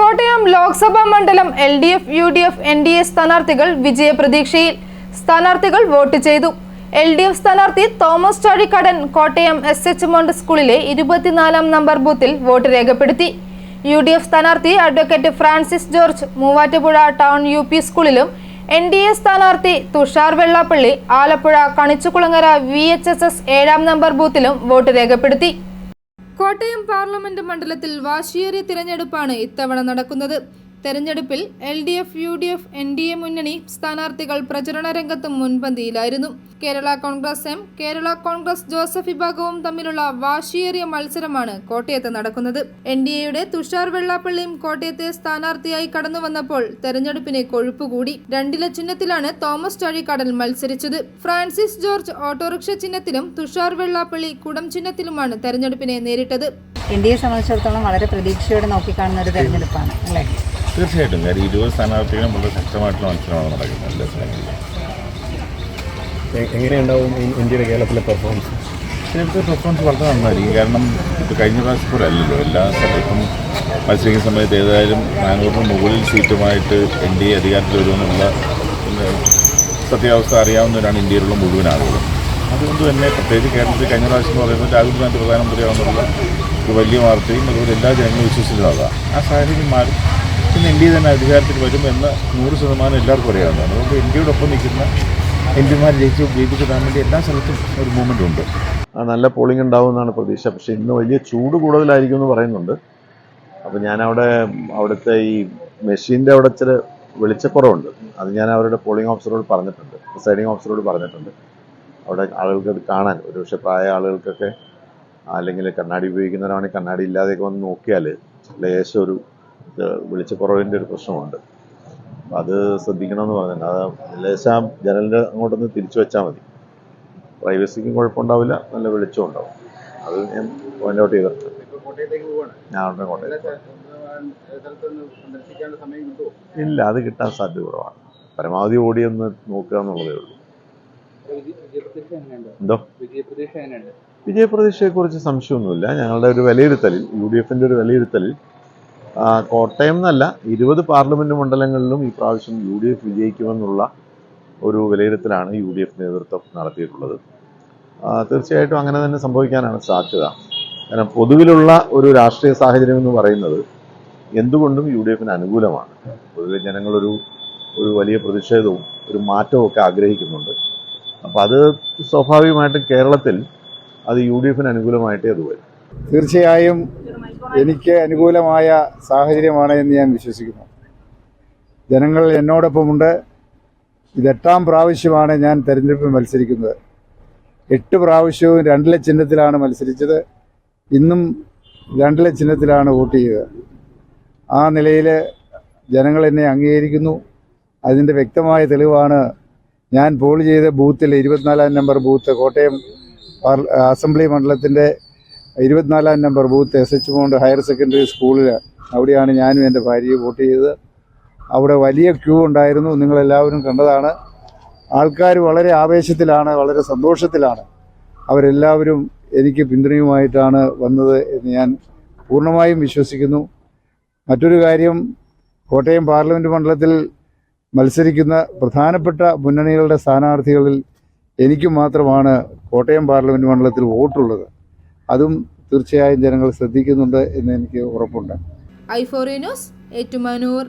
കോട്ടയം ലോക്സഭാ മണ്ഡലം L D F U D F N D A സ്ഥാനാർത്ഥികൾ വിജയപ്രതീക്ഷയിൽ സ്ഥാനാർത്ഥികൾ വോട്ട് ചെയ്തു. എൽ ഡി എഫ് സ്ഥാനാർത്ഥി Thomas Chazhikadan Kottayam S H mount സ്കൂളിലെ ഇരുപത്തിനാലാം നമ്പർ ബൂത്തിൽ വോട്ട് രേഖപ്പെടുത്തി. യു ഡി എഫ് സ്ഥാനാർത്ഥി advocate Francis George Muvattupuzha town U P സ്കൂളിലും എൻ ഡി എ സ്ഥാനാർത്ഥി Thushar Vellappally Alappuzha Kanichukulangara V H S S ഏഴാം number ബൂത്തിലും വോട്ട് രേഖപ്പെടുത്തി. കോട്ടയം പാർലമെന്റ് മണ്ഡലത്തിൽ വാശിയേറിയ തിരഞ്ഞെടുപ്പാണ് ഇത്തവണ നടക്കുന്നത്. തെരഞ്ഞെടുപ്പിൽ L D F U D F N D A മുന്നണി സ്ഥാനാർത്ഥികൾ പ്രചരണ രംഗത്തും മുൻപന്തിയിലായിരുന്നു. കേരള കോൺഗ്രസ് എം കേരള കോൺഗ്രസ് ജോസഫ് വിഭാഗവും തമ്മിലുള്ള വാശിയേറിയ മത്സരമാണ് കോട്ടയത്ത് നടക്കുന്നത്. എൻ ഡി എയുടെ തുഷാർ വെള്ളാപ്പള്ളിയും കോട്ടയത്തെ സ്ഥാനാർത്ഥിയായി കടന്നു വന്നപ്പോൾ തെരഞ്ഞെടുപ്പിന് കൊഴുപ്പുകൂടി. രണ്ടില ചിഹ്നത്തിലാണ് തോമസ് ചാഴിക്കാടൻ മത്സരിച്ചത്. ഫ്രാൻസിസ് ജോർജ് ഓട്ടോറിക്ഷ ചിഹ്നത്തിലും തുഷാർ വെള്ളാപ്പള്ളി കുടം ചിഹ്നത്തിലുമാണ് തെരഞ്ഞെടുപ്പിനെ നേരിട്ടത്. എ സംബന്ധിച്ചിടത്തോളം വളരെ പ്രതീക്ഷയോടെ നോക്കിക്കാണുന്ന ഒരു തെരഞ്ഞെടുപ്പാണ് അല്ലേ? തീർച്ചയായിട്ടും. കാര്യം ഇരുപത് സ്ഥാനാർത്ഥികളും വളരെ ശക്തമായിട്ടുള്ള മത്സരമാണ് നടക്കുന്നത് എല്ലാ സ്ഥലങ്ങളിലും. എങ്ങനെയുണ്ടാവും ഇന്ത്യയുടെ കേരളത്തിലെ പെർഫോമൻസ് കേരളത്തിലെ പെർഫോമൻസ് വളരെ നന്നായിരിക്കും. കാരണം ഇപ്പോൾ കഴിഞ്ഞ പ്രാവശ്യം പോലെ അല്ലല്ലോ. എല്ലാ സ്ഥലത്തും മത്സരിക്കുന്ന സമയത്ത് ഏതായാലും നാനൂറിന് മുകളിൽ സീറ്റുമായിട്ട് എൻ ഡി എ അധികാരത്തിൽ വരുമെന്നുള്ള സത്യാവസ്ഥ അറിയാവുന്നവരാണ് ഇന്ത്യയിലുള്ള മുഴുവൻ ആളുകളും. അതുകൊണ്ട് തന്നെ പ്രത്യേകിച്ച് കേരളത്തിൽ കഴിഞ്ഞ പ്രാവശ്യം എന്ന് പറയുന്നത് രാഹുൽ ഗാന്ധി പ്രധാനമന്ത്രിയാവുന്നുള്ള ഒരു വലിയ വാർത്തയും അതുപോലെ എല്ലാ ജനങ്ങളും വിശ്വസിച്ചിരുന്നതാണ് ആ സാഹചര്യം മാറി. ഡി എ തന്നെ അധികാരത്തിൽ വരും എന്ന് നൂറ് ശതമാനം എല്ലാവർക്കും അറിയാവുന്നതാണ്. അതുകൊണ്ട് ഒപ്പം നിൽക്കുന്ന എം പിമാർ ജയിച്ചു ജയിപ്പിക്കാൻ വേണ്ടി എല്ലാ സ്ഥലത്തും ഒരു മൂവ്മെന്റ് ഉണ്ട്. നല്ല പോളിംഗ് ഉണ്ടാവുമെന്നാണ് പ്രതീക്ഷ. പക്ഷേ ഇന്ന് വലിയ ചൂട് കൂടുതലായിരിക്കും എന്ന് പറയുന്നുണ്ട്. അപ്പോൾ ഞാൻ അവിടെ അവിടുത്തെ ഈ മെഷീന്റെ അവിടെ ഇച്ചിരി വെളിച്ചക്കുറവുണ്ട്. അത് ഞാൻ അവരുടെ പോളിംഗ് ഓഫീസറോട് പറഞ്ഞിട്ടുണ്ട്. പ്രിസൈഡിങ് ഓഫീസറോട് പറഞ്ഞിട്ടുണ്ട്. അവിടെ ആളുകൾക്ക് അത് കാണാൻ. ഒരു പക്ഷേ പ്രായ ആളുകൾക്കൊക്കെ അല്ലെങ്കിൽ കണ്ണാടി ഉപയോഗിക്കുന്നവരാണെങ്കിൽ കണ്ണാടി ഇല്ലാതെയൊക്കെ വന്ന് നോക്കിയാൽ ലേശം ഒരു വെളിച്ചക്കുറവിന്റെ ഒരു പ്രശ്നമുണ്ട്. അത് ശ്രദ്ധിക്കണമെന്ന് പറഞ്ഞു അത് ലേശം ജനലിന്റെ അങ്ങോട്ടൊന്ന് തിരിച്ചു വെച്ചാൽ മതി. പ്രൈവസിക്കും കുഴപ്പമുണ്ടാവില്ല നല്ല വെളിച്ചം ഉണ്ടാവും. അത് ഞാൻ പോയിന്റ് ഔട്ട് ചെയ്തിട്ടുണ്ട്. ഞാൻ ഉടനെ കോട്ടയം ഇല്ല അത് കിട്ടാൻ സാധ്യത കുറവാണ്. പരമാവധി ഓടി ഒന്ന് നോക്കുക എന്നുള്ളതേ ഉള്ളൂ. എന്തോ? വിജയപ്രതീക്ഷയെക്കുറിച്ച് സംശയമൊന്നുമില്ല. ഞങ്ങളുടെ ഒരു വിലയിരുത്തലിൽ യു ഡി എഫിന്റെ ഒരു വിലയിരുത്തലിൽ കോട്ടയം എന്നല്ല ഇരുപത് പാർലമെന്റ് മണ്ഡലങ്ങളിലും ഈ പ്രാവശ്യം യു ഡി എഫ് വിജയിക്കുമെന്നുള്ള ഒരു വിലയിരുത്തലാണ് യു ഡി എഫ് നേതൃത്വം നടത്തിയിട്ടുള്ളത്. തീർച്ചയായിട്ടും അങ്ങനെ തന്നെ സംഭവിക്കാനാണ് സാധ്യത. കാരണം പൊതുവിലുള്ള ഒരു രാഷ്ട്രീയ സാഹചര്യം എന്ന് പറയുന്നത് എന്തുകൊണ്ടും യു ഡി എഫിന് അനുകൂലമാണ്. പൊതുവെ ജനങ്ങളൊരു ഒരു വലിയ പ്രതിഷേധവും ഒരു മാറ്റവും ഒക്കെ ആഗ്രഹിക്കുന്നുണ്ട്. അപ്പോൾ അത് സ്വാഭാവികമായിട്ടും കേരളത്തിൽ അത് യു ഡി എഫിന് അനുകൂലമായിട്ടേ അത് വരും. തീർച്ചയായും എനിക്ക് അനുകൂലമായ സാഹചര്യമാണ് എന്ന് ഞാൻ വിശ്വസിക്കുന്നു. ജനങ്ങൾ എന്നോടൊപ്പമുണ്ട്. ഇതെട്ടാം പ്രാവശ്യമാണ് ഞാൻ തെരഞ്ഞെടുപ്പിൽ മത്സരിക്കുന്നത്. എട്ട് പ്രാവശ്യവും രണ്ടില ചിഹ്നത്തിലാണ് മത്സരിച്ചത്. ഇന്നും രണ്ടില ചിഹ്നത്തിലാണ് വോട്ട് ചെയ്തത്. ആ നിലയിൽ ജനങ്ങൾ എന്നെ അംഗീകരിക്കുന്നു. അതിന്റെ വ്യക്തമായ തെളിവാണ് ഞാൻ പോൾ ചെയ്ത ബൂത്തിൽ ഇരുപത്തിനാലാം നമ്പർ ബൂത്ത് കോട്ടയം അസംബ്ലി മണ്ഡലത്തിന്റെ ഇരുപത്തിനാലാം number booth S H mount higher secondary സ്കൂളിൽ അവിടെയാണ് ഞാനും എന്റെ ഭാര്യയും വോട്ട് ചെയ്തത്. അവിടെ വലിയ ക്യൂ ഉണ്ടായിരുന്നു. നിങ്ങളെല്ലാവരും കണ്ടതാണ്. ആൾക്കാർ വളരെ ആവേശത്തിലാണ് വളരെ സന്തോഷത്തിലാണ്. അവരെല്ലാവരും എനിക്ക് പിന്തുണയുമായിട്ടാണ് വന്നത് എന്ന് ഞാൻ പൂർണമായും വിശ്വസിക്കുന്നു. മറ്റൊരു കാര്യം കോട്ടയം പാർലമെന്റ് മണ്ഡലത്തിൽ മത്സരിക്കുന്ന പ്രധാനപ്പെട്ട മുന്നണികളുടെ സ്ഥാനാർത്ഥികളിൽ എനിക്ക് മാത്രമാണ് കോട്ടയം പാർലമെന്റ് മണ്ഡലത്തിൽ വോട്ടുള്ളത്. അതും തീർച്ചയായും ജനങ്ങൾ ശ്രദ്ധിക്കുന്നുണ്ട് എന്ന് എനിക്ക് ഉറപ്പുണ്ട്. I news Ettumanoor.